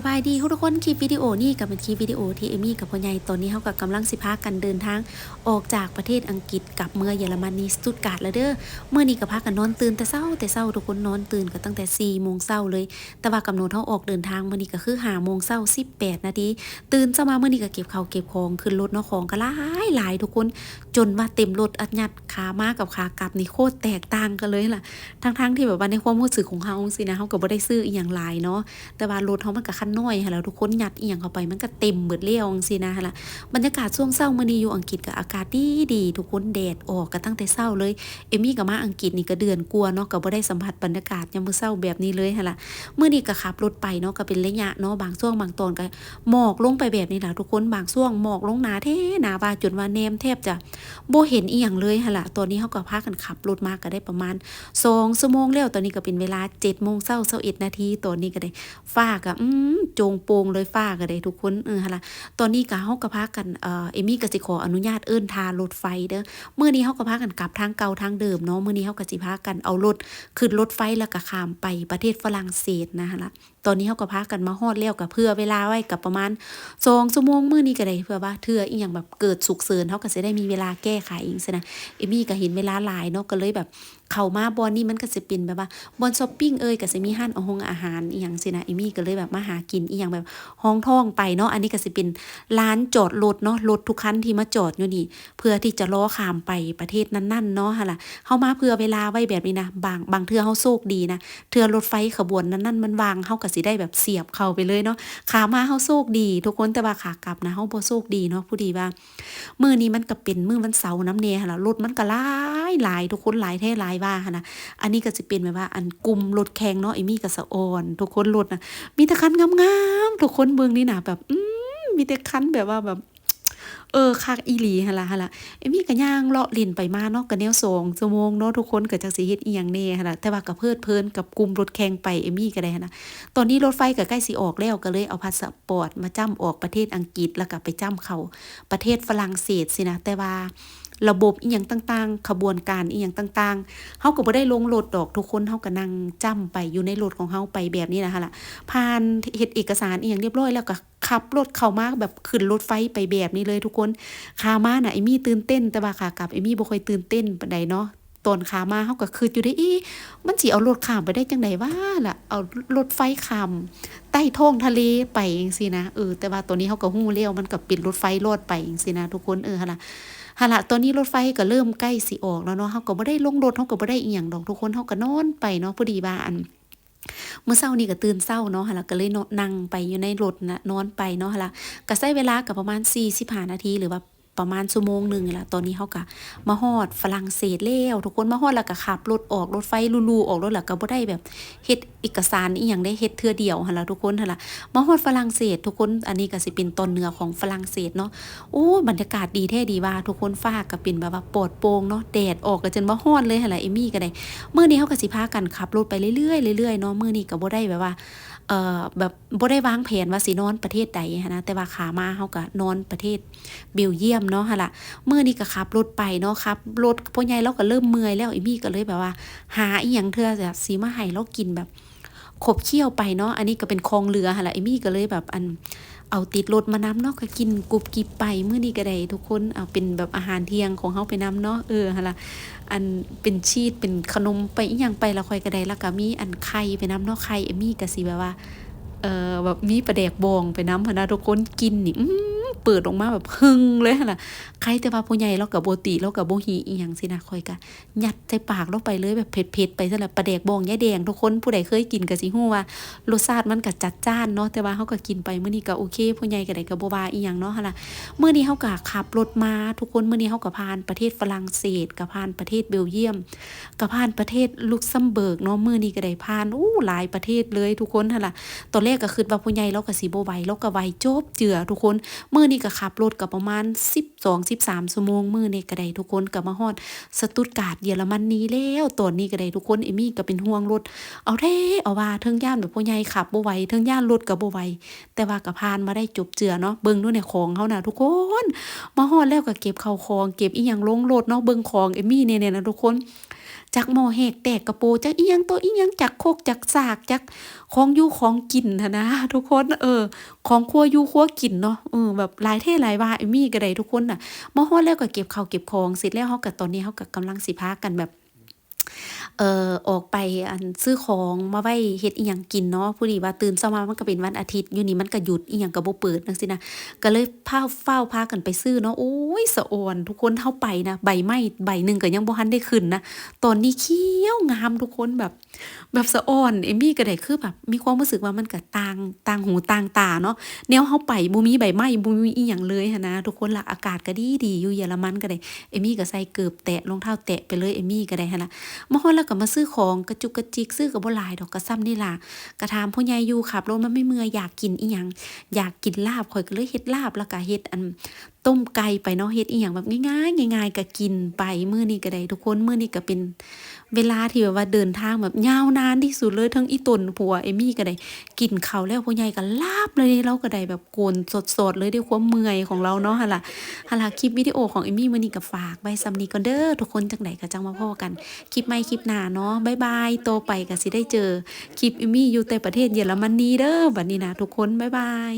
สบายดีทุกคนคลิปวิดีโอนี่กับเป็นคลิปวิดีโอที่เอมี่กับพ่อใหญ่ตอนนี้เขากับกำลังสิพากันเดินทางออกจากประเทศอังกฤษกับเมืองเยอรมนีสตุตการ์ดแล้วเด้อเมื่อนี้ก็พากันนอนตื่นแต่เช้าแต่เช้าทุกคนนอนตื่นกันตั้งแต่4ี่โมงเช้าเลย แต่ว่ากำหนดเขาออกเดินทางเมื่อนี้ก็คือหาโมงเช้าสิบแปดนาทีตื่นเช้ามาเมื่อนี้ก็เก็บเขาเก็บของขึ้นรถเนาะของก็หลายหลายทุกคนจนว่าเต็มรถอัดยัดขามากับขากลับนี่โคตรแตกต่างกันเลยล่ะทั้งๆที่แบบว่าในความรู้สึกของเขาสินะเขาก็บ่ได้ซื้ออีหยังหลายเนาะแต่ว่ารถเขามันก็คันน้อยค่ะแล้วทุกคนหยัดเอียงเข้าไปมันก็เต็มเบิดเลี้ยวจังซี่นะฮะล่ะบรรยากาศช่วงเช้ามื้อนี้อยู่อังกฤษก็อากาศดีดีทุกคนแดดออกกันตั้งแต่เช้าเลย เอมี่ก็มาอังกฤษนี่ก็เดือนกลัวเนาะก็บ่ได้สัมผัสบรรยากาศยามมื้อเช้าแบบนี้เลยค่ะล่ะมื้อนี้ก็ขับรถไปเนาะก็เป็นระยะเนาะบางช่วงบางตอนก็หมอกลงไปแบบนี้แหละทุกคนบางช่วงหมอกลงหนาแท้หนาว่าจนว่าแนมแทบจะโบเห็นอีหยังเลยค่ะล่ะตอนนี้เขาก็พากันขับรถมาก็ได้ประมาณ2ชั่วโมงแล้วตอนนี้ก็เป็นเวลา7โมงเช้า21นาทีตอนนี้ก็ได้ฟ้าก็อืมโจงโปงเลยฟ้ากันเลยทุกคนเออหะล่ะตอนนี้กะเฮากะพากันเอ่อเอมี่กะสิขออนุญาตเอิ้นทารถไฟเด้อเมื่อนี้เฮากะพากันกลับทางเก่าทางเดิมเนาะเมื่อนี้เฮากะสิพากันเอารถขึ้นรถไฟแล้วก็ข้ามไปประเทศฝรั่งเศสนะหะล่ะ ตอนนี้เฮาก็พากันมาฮอดแล้วก็เพื่อเวลาไว้กับประมาณ2ชั่วโมงมื้อนี้ก็ได้เพื่อว่าเทื่ออีหยังแบบเกิดฉุกเฉินเฮาก็สิได้มีเวลาแก้ไขเอีกซินะเอมี่ก็เห็นเวลาหลายเนาะก็เลยแบบเข้ามาบอนนี่มันก็สิเป็นแบบว่าบอนช้อปปิ้งเอ่ยก็สิมีห้านเอาหงอาหารอีหยังสินะเอมี่ก็เลยแบบมาหากินอีหยังแบบห้องท่องไปเนาะอันนี้ก็สิเป็นร้านจอดรถเนาะรถทุกคันที่มาจอดอยู่นี่ เพื่อที่จะล้อขามไปประเทศนั้นๆเนาะหั่นล่ะเฮามาเพื่อเวลาไว้แบบนี้นะบางบางเทื่อเฮาโชคดีนะเทื่อรถไฟขบวนนั้นๆมันวางเฮาก็สิได้แบบเสียบเข้าไปเลยเนาะขามาเฮาโชคดี ทุกคนแต่ว่าขากลับนะเฮาบ่โชคดีเนาะผู้ดีว่ามื้อนี้มันก็เป็นมื้อวันเสาร์น้ำเนหั่นล่ะรถมันก็หลายหลายทุกคนหลายแท้หลายว่าหั่นน่ะอันนี้ก็จะเป็นแบบว่าอันกลุ่มรถแข่งเนาะไอ้มี่กับสะออน ทุกคนรถนะมีแต่คันงามๆทุกคนเบืองนี่นะแบบอืมมีแต่คันแบบว่าแบบ เออคักอีหลีฮะล่ะฮะล่ะเอมี่ก็ย่างเลาะลินไปมาเนาะก็แนวสองชั่วโมงเนาะทุกคนก็จักสิเฮ็ดอีหยังแน่ฮะล่ะแต่ว่าก็เพลิดเพลินกับกลุ่มรถแข่งไปเอมี่ก็ได้หั้นะตอนนี้รถไฟก็ใกล้สิออกแล้วก็เลยเอาพาสปอร์ตมาจ้ำออกประเทศอังกฤษแล้วก็ไปจ้ำเขาประเทศฝรั่งเศสสินะแต่ว่าระบบอีหยังต่างๆ ขบวนการอีหยังต่างๆเฮาก็บ่ได้ลงรถดอกทุกคนเฮาก็นั่งจ้ำไปอยู่ในรถของเฮาไปแบบนี้นะคะล่ะผ่านเฮ็ดเอกสารอีหยังเรียบร้อยแล้วก็ ขับรถเข้ามาแบบขึ้นรถไฟไปแบบนี้เลยทุกคนขามาน่ะไอมี่ตื่นเต้นแต่ว่าขากลับไอมี่บ่ค่อยตื่นเต้นปานใดเนาะตอนขามาเฮาก็คิดอยู่ได้อีมันสิเอารถข้ามไปได้จังไดวะล่ะเอารถไฟข้ามใต้ท้องทะเลไปจังซี่นะเออแต่ว่าตัวนี้เฮาก็ฮู้แล้วมันก็ป็นรถไฟโลดไปจังซี่นะทุกคนเออหั่นล่ะฮะละตอนนี้รถไฟก็เริ่มใกล้สิออกแล้วเนาะเฮาก็บ่ได้ลงรถเฮาก็บ่ได้อีหยังดอกทุกคนเฮาก็นอนไปเนาะพอดีว่าอัน เมื่อเศร้านี่ก็ตื่นเศร้าเนาะฮะละก็เลยนั่งไปอยู่ในรถนะนอนไปเนาะฮะละก็ใช้เวลากับประมาณ45นาทีหรือว่า ประมาณชั่วโมงหนึ่งละตอนนี้เฮาก็มาฮอดฝรั่งเศสแล้วทุกคนมาฮอดแล้วก็ขับรถออกรถไฟลูๆออกรถแล้วก็บ่ได้แบบเฮ็ดเอกสารอีหยังได้เฮ็ดเทื่อเดียวหั่นล่ะทุกคนหั่นล่ะมาฮอดฝรั่งเศส ทุกคนอันนี้ก็สิเป็นตอนเหนือของฝรั่งเศสเนาะโอ้บรรยากาศดีแท้ดีว่า ทุกคนฟ้าก็เป็นแบบว่าปลอดโปร่งเนาะแดดออกก็จนว่าฮ้อนเลยหั่นล่ะเอมี่ก็ได้มื้อนี้เฮาก็สิพากันขับรถไปเรื่อยๆเรื่อยๆเนาะมื้อนี้ก็บ่ได้แบบว่า เอ่อแบบบ่ได้วางแผนว่าสินอนประเทศใดนะแต่ว่าขามาเฮาก็นอนประเทศเบลเยียมเนาะหั่นล่ะเมื่อนี้ก็ขับรถไปเนาะครับรถพ่อใหญ่เราก็เริ่มเมื่อยแล้วเอมี่ก็เลยแบบว่า หาอีหยังเทื่อจะสิมาให้เรากินแบบขบเคี้ยวไปเนาะอันนี้ก็เป็นคลองเรือหั่ะล่ะเอมี่ก็เลยแบบอัน เอาติดรถมาน้ำเนาะก็กินกรุบกิบไปเมื่อนี้ก็ได้ทุกคนเอาเป็นแบบอาหารเที่ยงของเฮาไปน้ำเนาะเออฮะละอันเป็นชีสเป็นขนมไปอีหยังไปแล้วค่อยก็ได้แล้วก็มีอันไข่ไปน้ำเนาะไข่เอมี่ก็สิแบบว่าเออแบบมีประแดกบองไปน้ำพนะทุกคนกินนี่อื เปิดออกมาแบบหึงเลยนล่ะใครแต่ว่าผู้ใหญ่เราก็บ่ติเราก็บ่หิอีหยังสินะคอยก็ยัดใส่ปากเราไปเลยแบบเผ็ดๆไปซะล้วปลาแดกบองยายแดงทุกคนผู้ใดเคยกินก็สิฮู้ว่ารสชาติมันก็จัดจ้านเนาะแต่ว่าเฮาก็กินไปมื้อนี้ก็โอเคผู้ใหญ่ก็ได้ก็บ่ว่าอีหยังเนาะหั่นล่ะมื้อนี้เฮาก็ขับรถมาทุกคนมื้อนี้เฮาก็ผ่านประเทศฝรั่งเศสก็ผ่านประเทศเบลเยียมก็ผ่านประเทศลุกเซมเบิร์กเนาะมื้อนี้ก็ได้ผ่านอู้หลายประเทศเลยทุกคนหั่นล่ะตอนแรกก็คิดว่าผู้ใหญ่เราก็สิบ่ไหวเราก็ไหวจบเจือทุกคนมื้อนี้ก็ขับรถก็ประมาณ 12-13ชั่วโมงมื้อนี้ก็ได้ทุกคนก็มาฮอดสตุตการ์ดเยอรมน,นีแล้วตอนนี้ก็ได้ทุกคนเอมี่ก็เป็นห่วงรถ เอาแท้เอาว่าเทิงย่านแบบผู้ใหญ่ขับบ่ไหวเทิงย่านรถก็บ่ไหวแต่ว่าก็ผ่านมาได้จบเจือเนาะเบิ่งดูในของเฮาน่ะทุกคนมาฮอดแล้วก็เก็บเข้าของ เก็บอีหยังลงรถเนาะเบิ่งของเอมี่เนี่ยนะทุกคน จากหม้อแหกแตกกระโปจากอียังตัวอียังจากโคกจากสากจากของอยู่ของกินนะนะทุกคนเออ ของครัวอยู่ครัวกินเนาะเออแบบหลายเท่หลายว่าเอมี่ก็ไดทุกคนน่ะมาฮอดแล้วก็เก็บข้าวเก็บของเสร็จแล้วเฮาก็ตอนนี้เฮาก็กำลังสิพากันแบบ เอ่อออกไปอันซื้อของมาไว้เฮ็ดอีหยังกินเนาะผู้นี้ว่าตื่นเช้ามามันก็เป็นวันอาทิตย์อยู่นี่มันก็หยุดอีหยังก็บ่เปิดจังซี่นะก็เลยพาเฝ้าพากันไปซื้อเนาะโอ้ยสะอ่อนทุกคนเฮาไปนะใบไม้ใบหนึงก็ยังบ่ทันได้ขึ้นนะตอนนี้เขียวงามทุกคนแบบ แบบสะอ่อนเอมี่ก็ได้คือแบบมีความรู้สึกว่ามันก็ต่างต่างหูต่างตาเนาะแนวเฮาไปบ่มีใบไม้บ่มีอีหยังเลยหันนะทุกคนละอากาศก็ดีดีอยู่เยอรมันก็ได้เอมี่ก็ใส่เกือบแตะรองเท้าแตะไปเลยเอมี่ก็ได้หั่นะมาฮอลก็มาซื้อของกระจุกกระจิกซื้อก็บ่หลายดอกก็ซ้ำนี่ล่ะก็ถามพ่อใหญ่อยู่ขับรถมันไม่เมื่อยอยากกินอีหยังอยากกินลาบข่อยก็เลยเฮ็ดลาบแล้วก็เฮ็ดอันต้มไก่ไปเนาะเฮ็ดอีหยังแบบง่ายๆง่ายๆก็กินไปมื้อนี้ก็ได้ทุกคนมื้อนี้ก็เป็นเวลาที่แบบว่าเดินทางแบบยาวนานที่สุดเลยทั้งอีตนผัวเอมี่ก็ได้กินเขาแล้วพ่อใหญ่ก็ลาบเลยเราก็ได้แบบโกนสดๆเลยด้วยความเมื่อยของเราเนาะหั่นล่ะหั่นล่ะคลิปวิดีโอของเอมี่มื้อนี้ก็ฝากไว้ซ้ำนี้ก่อนเด้อทุกคนจังไดก็จังมาพ้อกันคลิปใหม่คลิปหน้าเนาะบายบายโตไปก็สิได้เจอคลิปอิมี่อยู่แต่ประเทศเยอรมนีเด้อบัดนี้นะทุกคนบายบาย